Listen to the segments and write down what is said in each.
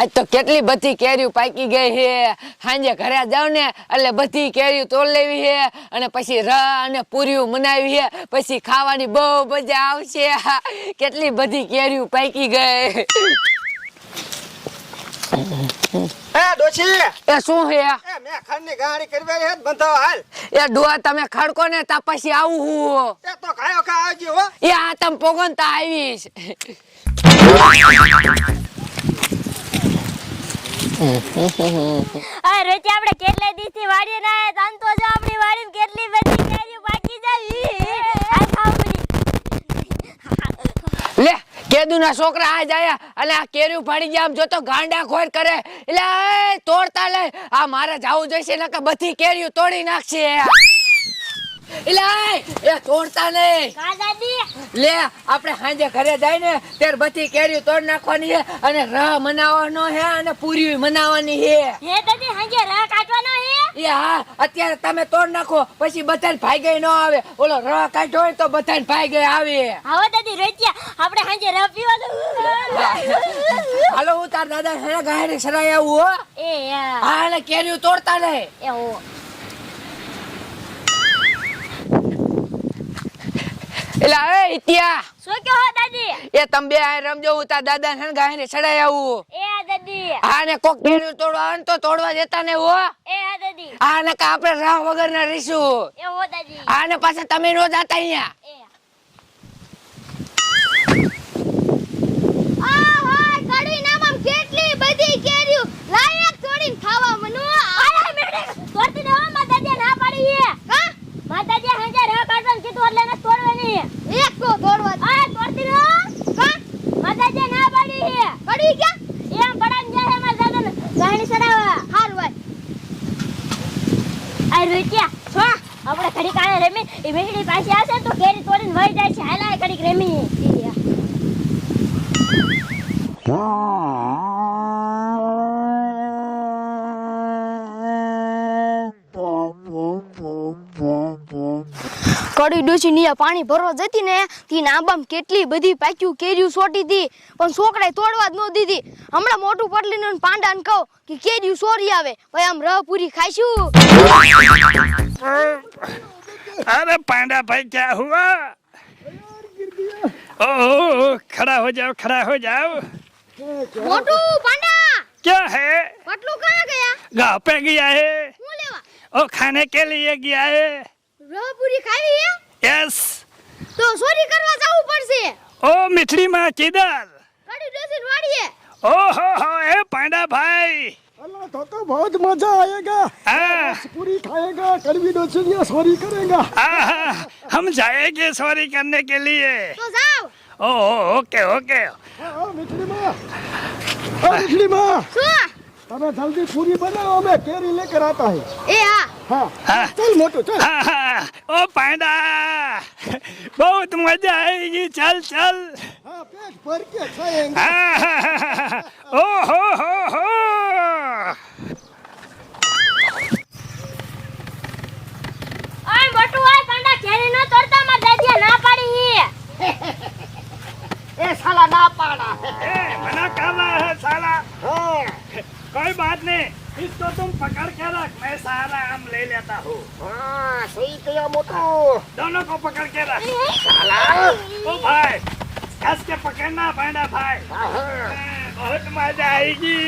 આજ તો કેટલી બધી કેરીઓ પાકી ગઈ છે. સાંજે ઘરે જાવ ને એટલે બધી કેરીઓ તોડ લેવી છે અને પછી ર અને પૂરીઓ મનાવી છે. પછી ખાવાની બહુ મજા આવશે. કેટલી બધી કેરીઓ પાકી ગઈ. એ ડોશી! એ શું છે? એ મેં ખંડની ગાડી કરવી હે બંધાવ હાલ. એ ડોહા તમે ખડકો ને તા પછી આવું હું એ તો ખાયો ખા આવજો હો. એ આ તમે પોગન તા આવીશ. અરે રોચી આપણે કેટલા દિવસથી વાડીએ ના આયા. તાન તો જો આપણી વાડીમાં કેટલી બધી કેરીઓ પાકી જાય આ ખાવડી લે કેદુના છોકરા આ જાય અને આ ફાડી ગયા આમ જો તો ગાંડા ખોર કરે. એટલે તોડતા લે. આ મારે જાવું જોઈશે નકર બધી કેરીઓ તોડી નાખશે. એટલે એ તોડતા નહીં લે આપણે સાંજે ઘરે જાય ને ત્યારે બધી કેરીઓ તોડ નાખવાની છે અને રાહ મનાવવાનો છે અને પૂરી મનાવવાની છે. હે દાદી હાંજે રાહ કાઢવાનો હે એ હા અત્યારે તમે તોડ નાખો પછી બધાને ભાઈ ગઈ ન આવે. ઓલો રહ કાઢ્યો હોય તો બધાને ભાઈ ગઈ આવે હવે દાદી રોચિયા આપણે સાંજે રાહ હાલો હું તાર દાદા હેણા ગાયરે સરાય આવું હો. એ હા અને કેરીઓ તોડતા રહે. એ હો એટલે એ ઇતિયા. શું કહો દાદી? એ તમે બે આ રમજો હું તા દાદા ને ગાય ને સડાય આવું. એ આ દાદી. હા ને કોક કેરીઓ તોડવા આવે ને તો તોડવા દેતા ને હો. એ આ દાદી. હા ને કા આપણે રાહ વગર ના રહીશું. એ હો દાદી. હા ને પાછા તમે નો જાતા અહીંયા. એ આ હાય કડી નામમ કેટલી બધી કેરીઓ લાયક તોડીને ખાવા મનો આય મેડે તોડતી ને માતાજી ના પાડી હે કા માતાજી હંજે રા કાઢવાનું કીધું એટલે ને તોડવાની એક તો તોડવા આ તોડતી ને કા માતાજી ના પાડી હે કડી ક્યાં એમ પડાન જાય હે મારા દાદા ગાણી સડાવા હાર ભાઈ આ રોટિયા છો? આપણે ઘડી કાળે રમી. એ મેકડી પાસે આવશે તો કેરી તોડીને વહી જાય છે. હાલા ઘડીક રમી. કડી ડોસી ની પાણી ભરવા જતી ને તી આંબામ કેટલી બધી પાક્યું કેરીયું સોટી હતી પણ છોકરાએ તોડવા જ ન દીધી. હમણાં મોટું પડલીને પાંડા ને કહું કે કેરીયું સોરી આવે. ભાઈ આમ રહ પૂરી ખાઈશું. અરે પાંડા ભાઈ ક્યાં હુઆ ઓહો ખડા હો જાવ ખડા હો જાવ મોટું પાંડા! ક્યાં હે? પટલું કहाँ ગયા? ઘા पे ગયા હે? ओ खाने के लिए गया है રહ પૂરી ખાવી હે यस તો સોરી કરવા જવું પડશે ओ मिठड़ी माँ किधर કડી ડોસી વાડીએ ओ हो हो ए पांडा भाई अल्लाह तो तो बहुत मजा आएगा हाँ पूरी खाएगा कड़वी डोसियाँ सॉरी करेगा हाँ, हम जाएंगे सॉरी करने के लिए તો જાવ ओ ओके ओके हाँ, मिठड़ी माँ हाँ, मिठड़ी माँ શું તમે जल्दी पूरी बनाओ मैं केरी लेकर आता है એ હા ચાલ મોટું ચાલ. ઓ પાંડા. બહુ મજા આવી ગઈ. ચાલ ચાલ. ઓ હો હો હો. સાલા ના પાડા. એ મના કામ સાલા. હે. કોઈ બાત નહીં. इसको तुम पकड़ के रख मैं सारा आम ले लेता हूँ। हाँ सही किया मोटू। दोनों को पकड़ के रख। साला। ओ भाई कस के पकड़ना पांडा भाई। हाँ, हाँ। बहुत मज़ा आएगी।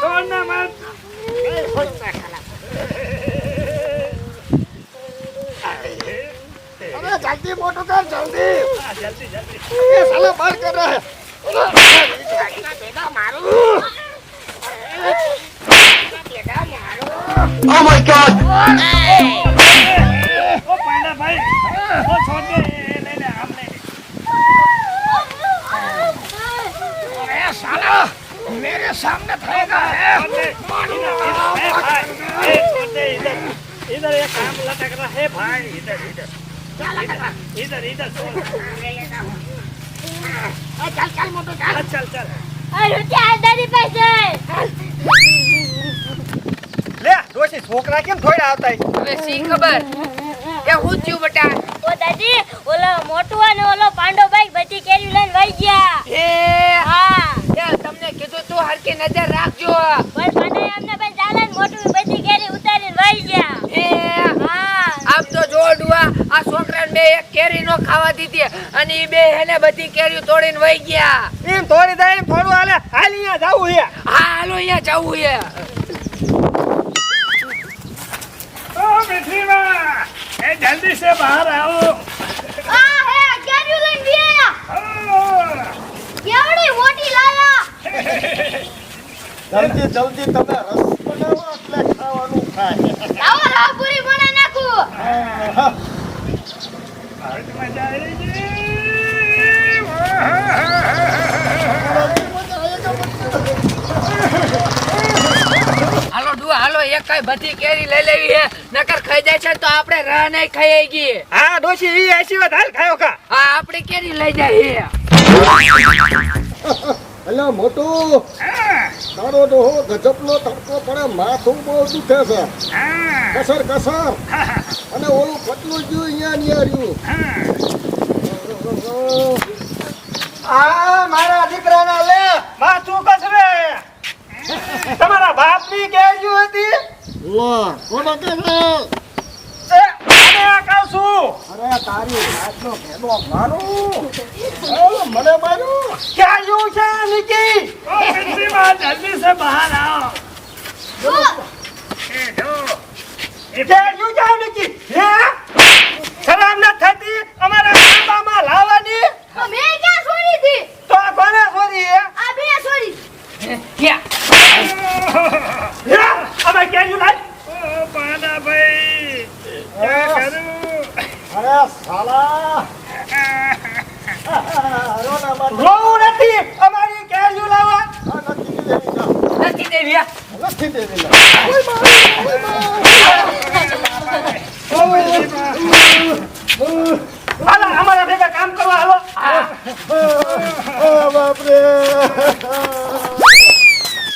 छोड़ना मत? अरे जल्दी मोटू कर जल्दी हाँ, जल्दी जल्दी ये साला बाहर कर रहा है ओ पांडा भाई ओ छोड़ दे ये ले ले आम ले ले मेरे सामने खाएगा है छोड़ दे इधर इधर ए भाई ए छोड़ दे इधर इधर एक आम लटक रहा है भाई इधर इधर इधर इधर छोड़ चल चल मोटू चल चल चल ઓય રોટિયા દાદી પાસે લે ડોશી છોકરા કેમ થોડા આવતા હવે શી ખબર એ હું થયું બટા ઓ દાદી ઓલો મોટું અને ઓલો પાંડો ભાઈ બધી કેરી લઈને વહી ગયા એ નો ખાવા અને એ બે એને બધી કેરીઓ તોડીને વહી ગયા. એમ તોડી દઈ થોડું હાલે. હાલ અહીંયા જવું છે હા હાલો અહીંયા જવું છે ઓ મીઠીમાં એ જલ્દી સે બહાર આવો. આ હે કેરી લઈને ગયા કેવડી મોટી લાયા જલ્દી જલ્દી તમે રસ બનાવો એટલે ખાવાનું થાય લાવો લાવો પૂરી બનાવી નાખું આહા. આજ મજા આવી ગઈ ઓહો. હાલો ડુઆ હાલો એક કઈ બધી કેરી લઈ લેવી હે નકર ખાઈ જાય છે તો આપણે રહ નહીં ખાઈ ગઈ હા ડોશી ઈ એસી વાત હાલ ખાયો કા હા આપણી કેરી લઈ જાય હેલો મોટું. હા, તારો ડોહો ગજબનો તડકો પડે માથું બહુ દુખે છે. કસર કસર. અને ઓલું પતલું જ્યું અહીંયા નિયર્યું આ મારા દીકરાના લે માથું કસરે. તમારા બાપની કેજ્યું હતી? વાહ કોને કે છે? એ, અને આ કહું છું અરે તારી આજનો ભેદો મારું ઓ, મને માર્યું કેજ્યું છે નિકી જલ્દી સે બહાર આવો. એ જો એ કેજ્યું છે નિકી હે? શરમ ન થતી? અમારા ગામમાં લાવવાની? અમે ક્યાં છોડી હતી તો કોને છોરી હે? આ બે છોડી ક્યાં? અમે પાડા ભાઈ? ક્યાં કરું અરે સાલા! રોવું નથી! અમારી કેરીઓ લાવવા! નથી દેવી નથી દેવી નથી દેવી હાલો અમારા ભેગા કામ કરવા આવો બાપરે.